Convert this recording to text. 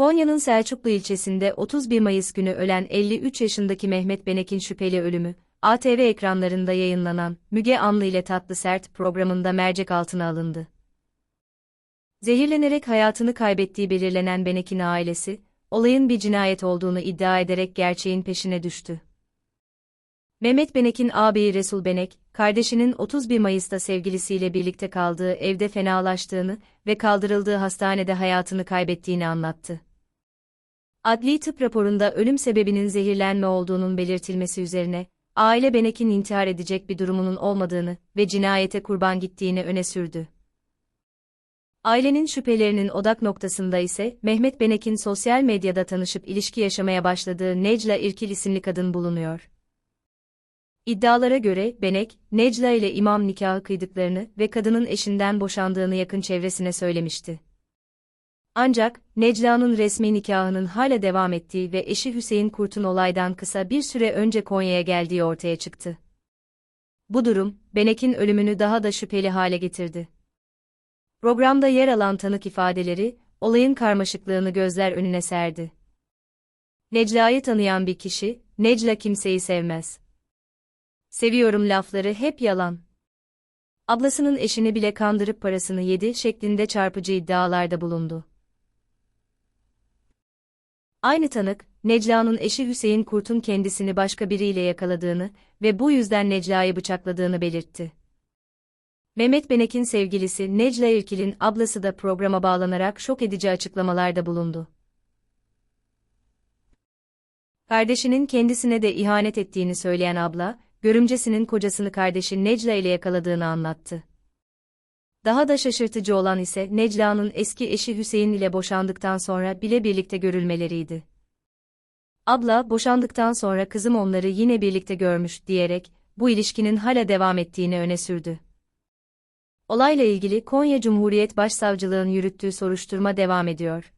Konya'nın Selçuklu ilçesinde 31 Mayıs günü ölen 53 yaşındaki Mehmet Benek'in şüpheli ölümü, ATV ekranlarında yayınlanan Müge Anlı ile Tatlı Sert programında mercek altına alındı. Zehirlenerek hayatını kaybettiği belirlenen Benek'in ailesi, olayın bir cinayet olduğunu iddia ederek gerçeğin peşine düştü. Mehmet Benek'in ağabeyi Resul Benek, kardeşinin 31 Mayıs'ta sevgilisiyle birlikte kaldığı evde fenalaştığını ve kaldırıldığı hastanede hayatını kaybettiğini anlattı. Adli tıp raporunda ölüm sebebinin zehirlenme olduğunun belirtilmesi üzerine, aile Benek'in intihar edecek bir durumunun olmadığını ve cinayete kurban gittiğini öne sürdü. Ailenin şüphelerinin odak noktasında ise Mehmet Benek'in sosyal medyada tanışıp ilişki yaşamaya başladığı Necla İrkil isimli kadın bulunuyor. İddialara göre Benek, Necla ile imam nikahı kıydıklarını ve kadının eşinden boşandığını yakın çevresine söylemişti. Ancak, Necla'nın resmi nikahının hala devam ettiği ve eşi Hüseyin Kurt'un olaydan kısa bir süre önce Konya'ya geldiği ortaya çıktı. Bu durum, Benek'in ölümünü daha da şüpheli hale getirdi. Programda yer alan tanık ifadeleri, olayın karmaşıklığını gözler önüne serdi. Necla'yı tanıyan bir kişi, Necla kimseyi sevmez. Seviyorum lafları hep yalan. Ablasının eşini bile kandırıp parasını yedi şeklinde çarpıcı iddialarda bulundu. Aynı tanık, Necla'nın eşi Hüseyin Kurt'un kendisini başka biriyle yakaladığını ve bu yüzden Necla'yı bıçakladığını belirtti. Mehmet Benek'in sevgilisi Necla İrkil'in ablası da programa bağlanarak şok edici açıklamalarda bulundu. Kardeşinin kendisine de ihanet ettiğini söyleyen abla, görümcesinin kocasını kardeşi Necla ile yakaladığını anlattı. Daha da şaşırtıcı olan ise Necla'nın eski eşi Hüseyin ile boşandıktan sonra bile birlikte görülmeleriydi. Abla, boşandıktan sonra kızım onları yine birlikte görmüş diyerek, bu ilişkinin hala devam ettiğini öne sürdü. Olayla ilgili Konya Cumhuriyet Başsavcılığı'nın yürüttüğü soruşturma devam ediyor.